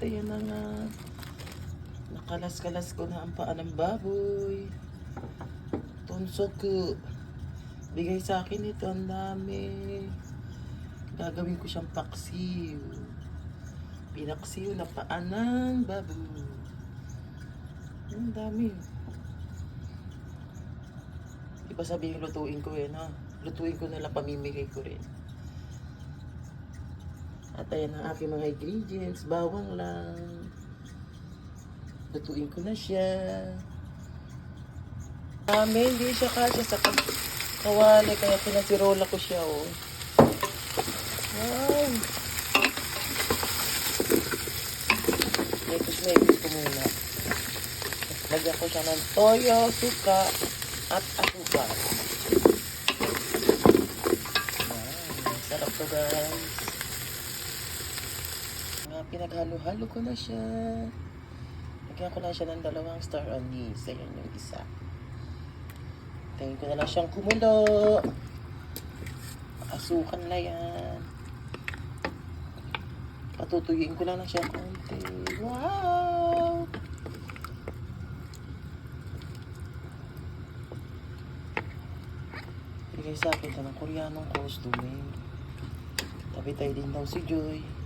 ayan na nga. Nakalas-kalas ko na ang paa ng baboy. Tunso ko. Bigay sa akin ito, ang dami. Gagawin ko siyang paksiw. Pinaksiw na paa ng baboy. Ang dami. Di ba sabihin lutuin ko eh, no? Lutuin ko na lang, pamimigay ko rin. At ayan ang aking mga ingredients. Bawang lang. Lutuin ko na siya. Dami, hindi siya kasya sa kawali. Kaya pinasirola ko siya, oh. Wow! Mekos-mekos ko muna. Lagyan ko siya ng toyo, suka, at asukal. Wow, sarap to guys. Pinaghalo-halo ko na siya. Lagyan ko na siya ng dalawang star anise. Ayan yung isa. Tingin ko na lang siyang kumulo. Asukan na yan. Patutuyuin ko lang na siya konti. Wow! Bigay sa akin ng koreanong costume. Tabi tayo din daw si Joy.